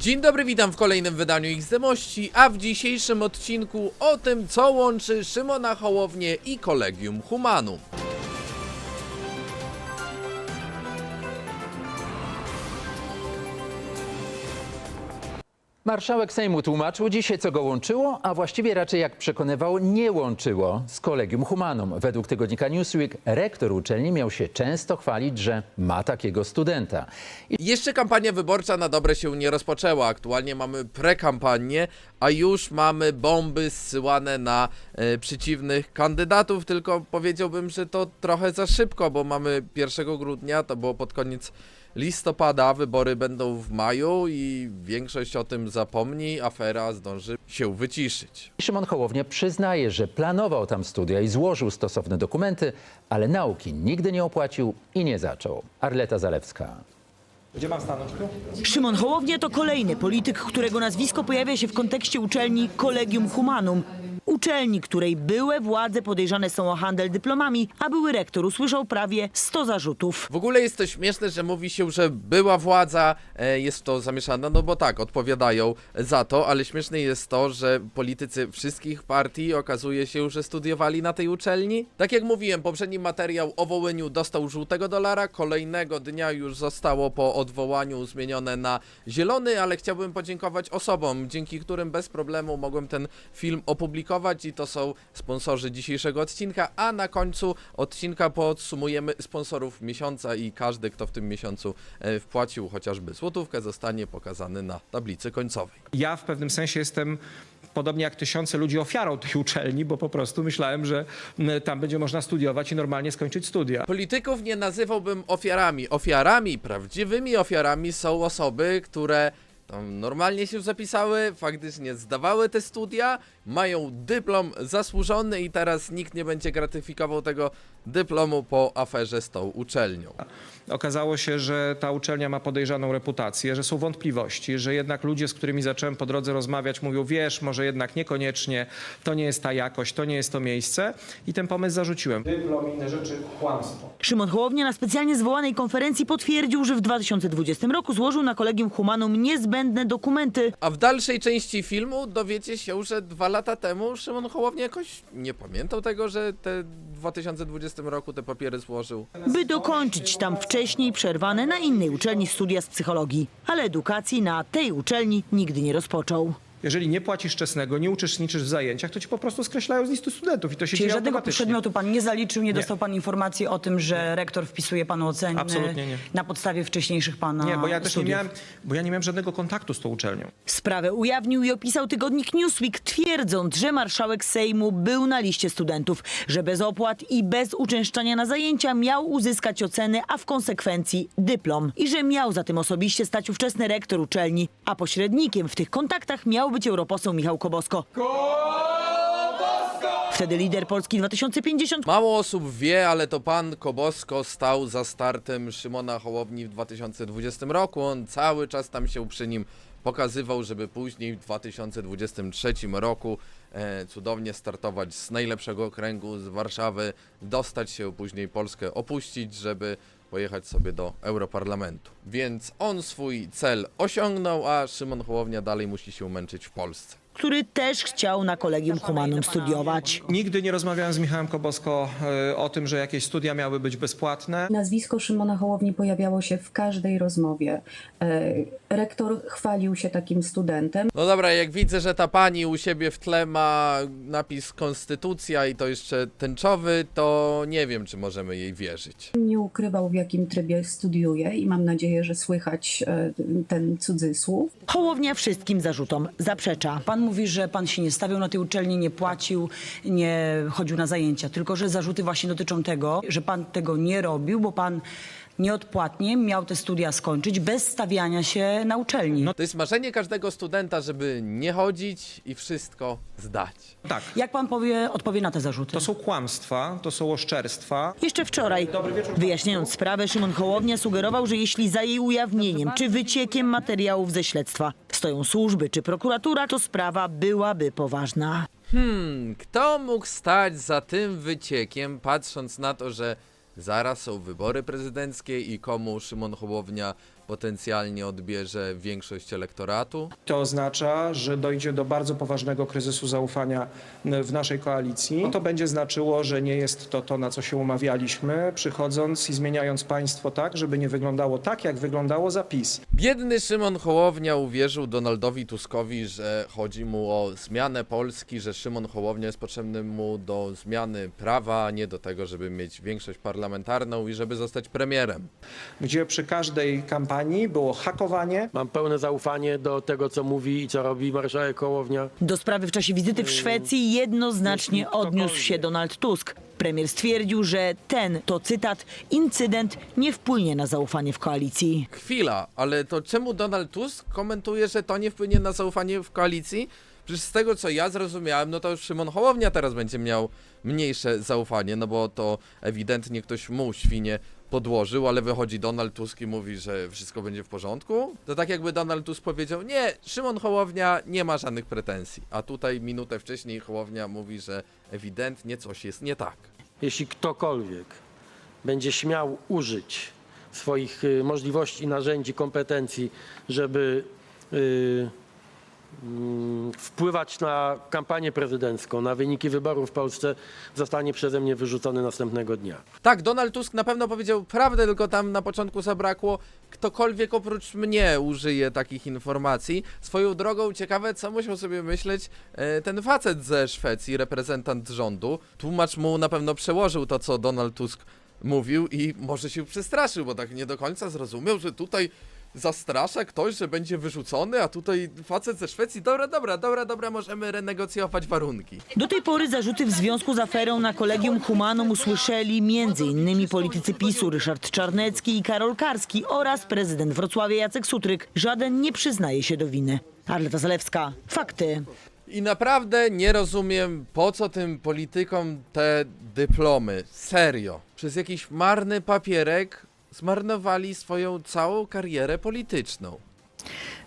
Dzień dobry, witam w kolejnym wydaniu XDMości, a w dzisiejszym odcinku o tym, co łączy Szymona Hołownię i Kolegium Humanum. Marszałek Sejmu tłumaczył dzisiaj, co go łączyło, a właściwie raczej, jak przekonywał, nie łączyło z Kolegium Humanum. Według tygodnika Newsweek rektor uczelni miał się często chwalić, że ma takiego studenta. I Jeszcze kampania wyborcza na dobre się nie rozpoczęła. Aktualnie mamy prekampanię, a już mamy bomby zsyłane na e, przeciwnych kandydatów. Tylko powiedziałbym, że to trochę za szybko, bo mamy 1 grudnia, to było pod koniec listopada, wybory będą w maju i większość o tym zapomni, afera zdąży się wyciszyć. Szymon Hołownia przyznaje, że planował tam studia i złożył stosowne dokumenty, ale nauki nigdy nie opłacił i nie zaczął. Arleta Zalewska. Gdzie mam stanąć tu? Szymon Hołownia to kolejny polityk, którego nazwisko pojawia się w kontekście uczelni Collegium Humanum. Uczelni, której byłe władze podejrzane są o handel dyplomami, a były rektor usłyszał prawie 100 zarzutów. W ogóle jest to śmieszne, że mówi się, że była władza, e, jest to zamieszana, no bo tak, odpowiadają za to, ale śmieszne jest to, że politycy wszystkich partii okazuje się, że studiowali na tej uczelni. Tak jak mówiłem, poprzedni materiał o Wołyniu dostał żółtego dolara, kolejnego dnia już zostało po odwołaniu zmienione na zielony, ale chciałbym podziękować osobom, dzięki którym bez problemu mogłem ten film opublikować i to są sponsorzy dzisiejszego odcinka, a na końcu odcinka podsumujemy sponsorów miesiąca i każdy, kto w tym miesiącu e, wpłacił chociażby złotówkę, zostanie pokazany na tablicy końcowej. Ja w pewnym sensie jestem podobnie jak tysiące ludzi ofiarą tej uczelni, bo po prostu myślałem, że tam będzie można studiować i normalnie skończyć studia. Polityków nie nazywałbym ofiarami. Ofiarami, prawdziwymi ofiarami są osoby, które normalnie się zapisały, faktycznie zdawały te studia, mają dyplom zasłużony i teraz nikt nie będzie gratyfikował tego dyplomu po aferze z tą uczelnią. Okazało się, że ta uczelnia ma podejrzaną reputację, że są wątpliwości, że jednak ludzie, z którymi zacząłem po drodze rozmawiać, mówią, wiesz, może jednak niekoniecznie, to nie jest ta jakość, to nie jest to miejsce i ten pomysł zarzuciłem. Dyplom, inne rzeczy, kłamstwo. Szymon Hołownia na specjalnie zwołanej konferencji potwierdził, że w 2020 roku złożył na Collegium Humanum niezbędne dokumenty. A w dalszej części filmu dowiecie się, że dwa lata temu Szymon jakoś nie pamiętał tego, że te w 2020 roku te papiery złożył. by dokończyć tam wcześniej przerwane na innej uczelni studia z psychologii. Ale edukacji na tej uczelni nigdy nie rozpoczął. Jeżeli nie płacisz czesnego, nie uczestniczysz w zajęciach, to ci po prostu skreślają z listu studentów i to się Czyli dzieje żadnego automatycznie. przedmiotu pan nie zaliczył, nie, dostał pan informacji o tym, że rektor wpisuje panu oceny Absolutnie nie. na podstawie wcześniejszych pana Nie, bo ja też nie studiów. miałem, bo ja nie miałem żadnego kontaktu z tą uczelnią. Sprawę ujawnił i opisał tygodnik Newsweek, twierdząc, że marszałek Sejmu był na liście studentów, że bez opłat i bez uczęszczania na zajęcia miał uzyskać oceny, a w konsekwencji dyplom. I że miał za tym osobiście stać ówczesny rektor uczelni, a pośrednikiem w tych kontaktach miał być europoseł Michał Kobosko. Wtedy lider Polski 2050 Mało osób wie, ale to pan Kobosko stał za startem Szymona Hołowni w 2020 roku. On cały czas tam się przy nim pokazywał, żeby później w 2023 roku e, cudownie startować z najlepszego okręgu z Warszawy, dostać się później Polskę opuścić, żeby pojechać sobie do Europarlamentu. Więc on swój cel osiągnął, a Szymon Hołownia dalej musi się męczyć w Polsce. Który też chciał na Collegium Humanum studiować. Nigdy nie rozmawiałem z Michałem Kobosko e, o tym, że jakieś studia miały być bezpłatne. Nazwisko Szymona Hołowni pojawiało się w każdej rozmowie. E, Rektor chwalił się takim studentem. No dobra, jak widzę, że ta pani u siebie w tle ma napis Konstytucja i to jeszcze tęczowy, to nie wiem, czy możemy jej wierzyć. Nie ukrywał, w jakim trybie studiuje i mam nadzieję, że słychać e, ten cudzysłów. Hołownia wszystkim zarzutom zaprzecza. Pan mówi, że pan się nie stawiał na tej uczelni, nie płacił, nie chodził na zajęcia, tylko że zarzuty właśnie dotyczą tego, że pan tego nie robił, bo pan nieodpłatnie miał te studia skończyć bez stawiania się na uczelni. To jest marzenie każdego studenta, żeby nie chodzić i wszystko zdać. Tak, Jak pan powie, odpowie na te zarzuty? to są kłamstwa, to są oszczerstwa. Jeszcze wczoraj, wyjaśniając sprawę, Szymon Hołownia sugerował, że jeśli za jej ujawnieniem czy wyciekiem materiałów ze śledztwa stoją służby czy prokuratura, to sprawa byłaby poważna. Hmm, kto mógł stać za tym wyciekiem, patrząc na to, że zaraz są wybory prezydenckie i komu Szymon Hołownia potencjalnie odbierze większość elektoratu. To oznacza, że dojdzie do bardzo poważnego kryzysu zaufania w naszej koalicji. To będzie znaczyło, że nie jest to to, na co się umawialiśmy, przychodząc i zmieniając państwo tak, żeby nie wyglądało tak, jak wyglądało zapis. Biedny Szymon Hołownia uwierzył Donaldowi Tuskowi, że chodzi mu o zmianę Polski, że Szymon Hołownia jest potrzebny mu do zmiany prawa, a nie do tego, żeby mieć większość parlamentarną i żeby zostać premierem. Gdzie przy każdej kampanii było hakowanie, Mam pełne zaufanie do tego, co mówi i co robi marszałek Hołownia. Do sprawy w czasie wizyty w Szwecji jednoznacznie odniósł się Donald Tusk. Premier stwierdził, że ten, to cytat, incydent nie wpłynie na zaufanie w koalicji. Chwila, ale to czemu Donald Tusk komentuje, że to nie wpłynie na zaufanie w koalicji? Przecież z tego co ja zrozumiałem, no to już Szymon Hołownia teraz będzie miał mniejsze zaufanie, no bo to ewidentnie ktoś mu świnie podłożył, ale wychodzi Donald Tusk i mówi, że wszystko będzie w porządku. To tak jakby Donald Tusk powiedział, nie, Szymon Hołownia nie ma żadnych pretensji, a tutaj minutę wcześniej Hołownia mówi, że ewidentnie coś jest nie tak. Jeśli ktokolwiek będzie śmiał użyć swoich y, możliwości, narzędzi, kompetencji, żeby y, wpływać na kampanię prezydencką, na wyniki wyborów w Polsce, zostanie przeze mnie wyrzucony następnego dnia. Tak, Donald Tusk na pewno powiedział prawdę, tylko tam na początku zabrakło. Ktokolwiek oprócz mnie użyje takich informacji. Swoją drogą ciekawe, co musiał sobie myśleć e, ten facet ze Szwecji, reprezentant rządu. Tłumacz mu na pewno przełożył to, co Donald Tusk mówił i może się przestraszył, bo tak nie do końca zrozumiał, że tutaj zastrasza ktoś, że będzie wyrzucony, a tutaj facet ze Szwecji. Dobra, dobra, dobra, dobra, możemy renegocjować warunki. Do tej pory zarzuty w związku z aferą na Kolegium Humanum usłyszeli m.in. politycy PiSu Ryszard Czarnecki i Karol Karski oraz prezydent Wrocławia Jacek Sutryk. Żaden nie przyznaje się do winy. Arleta Zalewska. Fakty. I naprawdę nie rozumiem, po co tym politykom te dyplomy. Serio. Przez jakiś marny papierek zmarnowali swoją całą karierę polityczną.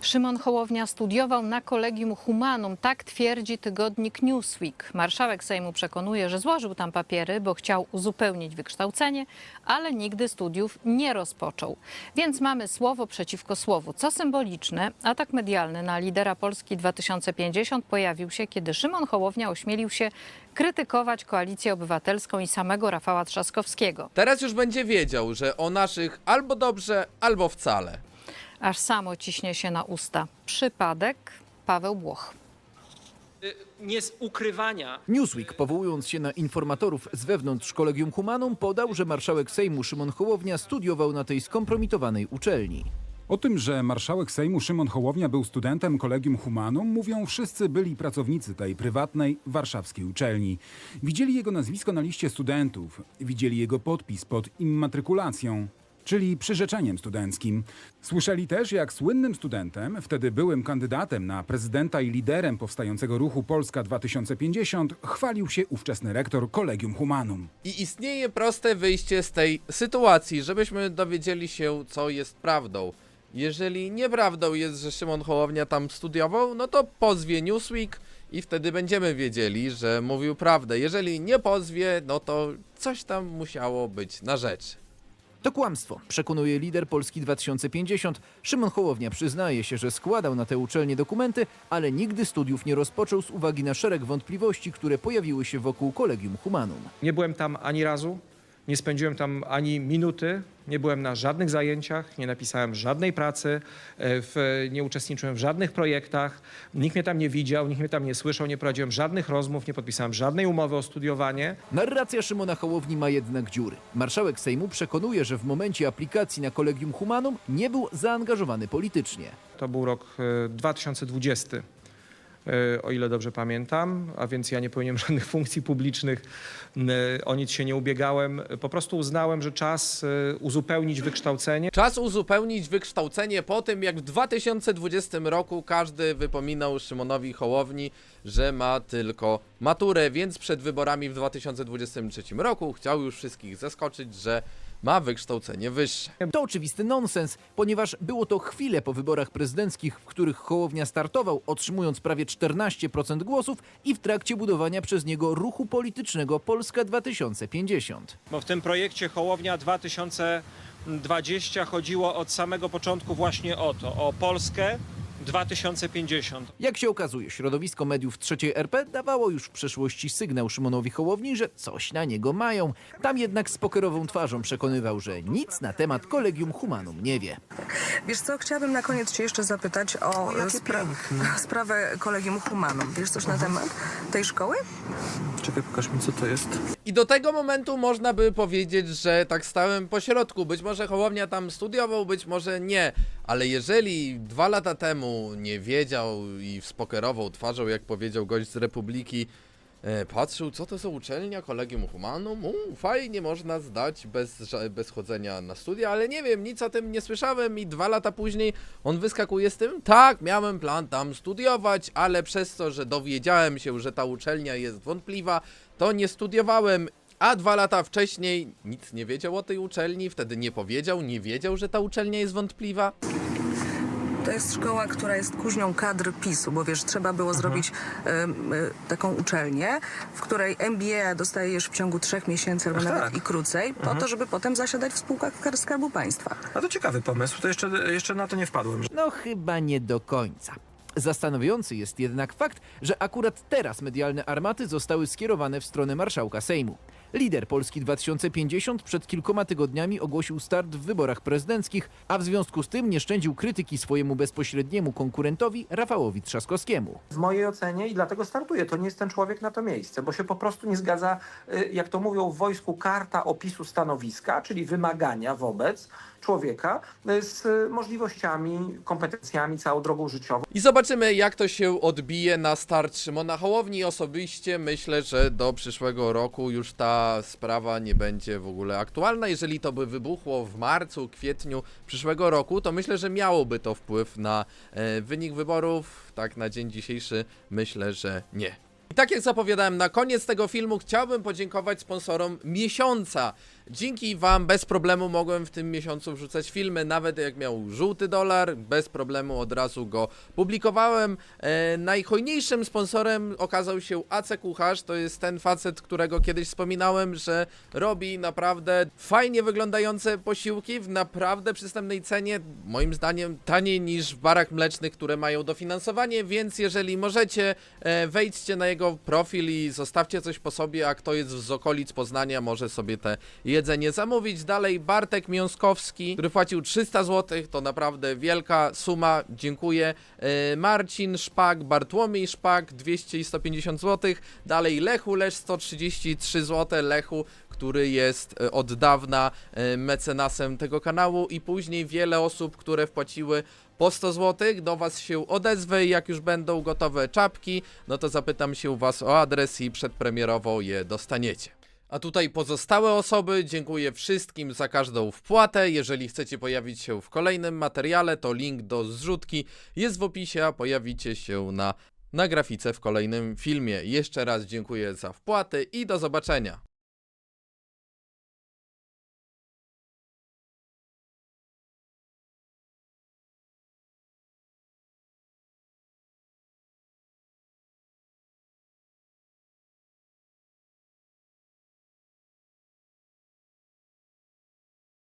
Szymon Hołownia studiował na Kolegium Humanum, tak twierdzi tygodnik Newsweek. Marszałek Sejmu przekonuje, że złożył tam papiery, bo chciał uzupełnić wykształcenie, ale nigdy studiów nie rozpoczął. Więc mamy słowo przeciwko słowu. Co symboliczne, atak medialny na lidera Polski 2050 pojawił się, kiedy Szymon Hołownia ośmielił się krytykować Koalicję Obywatelską i samego Rafała Trzaskowskiego. Teraz już będzie wiedział, że o naszych albo dobrze, albo wcale. Aż samo ciśnie się na usta. Przypadek Paweł Błoch. nie z ukrywania Newsweek, powołując się na informatorów z wewnątrz Kolegium Humanum, podał, że marszałek Sejmu Szymon Hołownia studiował na tej skompromitowanej uczelni. O tym, że marszałek Sejmu Szymon Hołownia był studentem Kolegium Humanum, mówią wszyscy byli pracownicy tej prywatnej warszawskiej uczelni. Widzieli jego nazwisko na liście studentów, widzieli jego podpis pod immatrykulacją, czyli przyrzeczeniem studenckim. Słyszeli też, jak słynnym studentem, wtedy byłym kandydatem na prezydenta i liderem powstającego ruchu Polska 2050, chwalił się ówczesny rektor Kolegium Humanum. I istnieje proste wyjście z tej sytuacji, żebyśmy dowiedzieli się, co jest prawdą. Jeżeli nieprawdą jest, że Szymon Hołownia tam studiował, no to pozwie Newsweek i wtedy będziemy wiedzieli, że mówił prawdę. Jeżeli nie pozwie, no to coś tam musiało być na rzecz. To kłamstwo, przekonuje lider Polski 2050. Szymon Hołownia przyznaje się, że składał na tę uczelnię dokumenty, ale nigdy studiów nie rozpoczął z uwagi na szereg wątpliwości, które pojawiły się wokół Kolegium Humanum. Nie byłem tam ani razu, nie spędziłem tam ani minuty, nie byłem na żadnych zajęciach, nie napisałem żadnej pracy, e, w, nie uczestniczyłem w żadnych projektach, nikt mnie tam nie widział, nikt mnie tam nie słyszał, nie prowadziłem żadnych rozmów, nie podpisałem żadnej umowy o studiowanie. Narracja Szymona Hołowni ma jednak dziury. Marszałek Sejmu przekonuje, że w momencie aplikacji na Kolegium Humanum nie był zaangażowany politycznie. To był rok e, 2020, e, o ile dobrze pamiętam, a więc ja nie pełniłem żadnych funkcji publicznych, e, o nic się nie ubiegałem. Po prostu uznałem, że czas e, uzupełnić wykształcenie. Czas uzupełnić wykształcenie po tym, jak w 2020 roku każdy wypominał Szymonowi Hołowni, że ma tylko maturę, więc przed wyborami w 2023 roku chciał już wszystkich zaskoczyć, że ma wykształcenie wyższe. To oczywisty nonsens, ponieważ było to chwilę po wyborach prezydenckich, w których Hołownia startował, otrzymując prawie 14% głosów i w trakcie budowania przez niego ruchu politycznego Polska 2050. bo w tym projekcie Hołownia 20 chodziło od samego początku właśnie o to, o Polskę 2050. Jak się okazuje, środowisko mediów trzeciej RP dawało już w przeszłości sygnał Szymonowi Hołowni, że coś na niego mają. Tam jednak z pokerową twarzą przekonywał, że nic na temat Collegium Humanum nie wie. Wiesz co, chciałabym na koniec cię jeszcze zapytać o, spra- sprawę Kolegium Humanum. Wiesz coś na temat tej szkoły? Czekaj, pokaż mi co to jest. I do tego momentu można by powiedzieć, że tak stałem po środku. Być może Hołownia tam studiował, być może nie. Ale jeżeli dwa lata temu nie wiedział i spokerował twarzą, jak powiedział gość z Republiki, e, patrzył, co to za uczelnia, Kolegium Humanum, u, fajnie można zdać bez, bez chodzenia na studia, ale nie wiem, nic o tym nie słyszałem i dwa lata później on wyskakuje z tym, tak, miałem plan tam studiować, ale przez to, że dowiedziałem się, że ta uczelnia jest wątpliwa, to nie studiowałem. A dwa lata wcześniej nic nie wiedział o tej uczelni, wtedy nie powiedział, nie wiedział, że ta uczelnia jest wątpliwa. To jest szkoła, która jest kuźnią kadr PiSu, bo wiesz, trzeba było zrobić em, y, taką uczelnię, w której MBA dostajesz w ciągu trzech miesięcy albo nawet i krócej, po to, żeby potem zasiadać w spółkach Skar- Skarbu Państwa. A to ciekawy pomysł, to jeszcze, jeszcze na to nie wpadłem. No chyba nie do końca. Zastanawiający jest jednak fakt, że akurat teraz medialne armaty zostały skierowane w stronę marszałka Sejmu. Lider Polski 2050 przed kilkoma tygodniami ogłosił start w wyborach prezydenckich, a w związku z tym nie szczędził krytyki swojemu bezpośredniemu konkurentowi Rafałowi Trzaskowskiemu. W mojej ocenie i dlatego startuję. To nie jest ten człowiek na to miejsce, bo się po prostu nie zgadza, y, jak to mówią w wojsku, karta opisu stanowiska, czyli wymagania wobec człowieka y, z możliwościami, kompetencjami, całą drogą życiową. I zobaczymy, jak to się odbije na start Szymona Hołowni. Osobiście myślę, że do przyszłego roku już ta sprawa nie będzie w ogóle aktualna. Jeżeli to by wybuchło w marcu, kwietniu przyszłego roku, to myślę, że miałoby to wpływ na e, wynik wyborów. Tak na dzień dzisiejszy myślę, że nie. I tak jak zapowiadałem na koniec tego filmu, chciałbym podziękować sponsorom miesiąca. Dzięki Wam bez problemu mogłem w tym miesiącu wrzucać filmy, nawet jak miał żółty dolar, bez problemu od razu go publikowałem. E, najhojniejszym sponsorem okazał się AC Kucharz, to jest ten facet, którego kiedyś wspominałem, że robi naprawdę fajnie wyglądające posiłki w naprawdę przystępnej cenie, moim zdaniem taniej niż w barach mlecznych, które mają dofinansowanie, więc jeżeli możecie, e, wejdźcie na jego profil i zostawcie coś po sobie, a kto jest z okolic Poznania, może sobie te jedzenie zamówić. Dalej Bartek Miąskowski, który płacił 300 zł, to naprawdę wielka suma, dziękuję. E, Marcin Szpak, Bartłomiej Szpak, 200 i 150 zł. Dalej Lechu Lesz, 133 zł. Lechu, który jest e, od dawna e, mecenasem tego kanału i później wiele osób, które wpłaciły po 100 zł, do Was się odezwę jak już będą gotowe czapki, no to zapytam się Was o adres i przedpremierowo je dostaniecie. A tutaj pozostałe osoby, dziękuję wszystkim za każdą wpłatę. Jeżeli chcecie pojawić się w kolejnym materiale, to link do zrzutki jest w opisie, a pojawicie się na, na grafice w kolejnym filmie. Jeszcze raz dziękuję za wpłaty i do zobaczenia.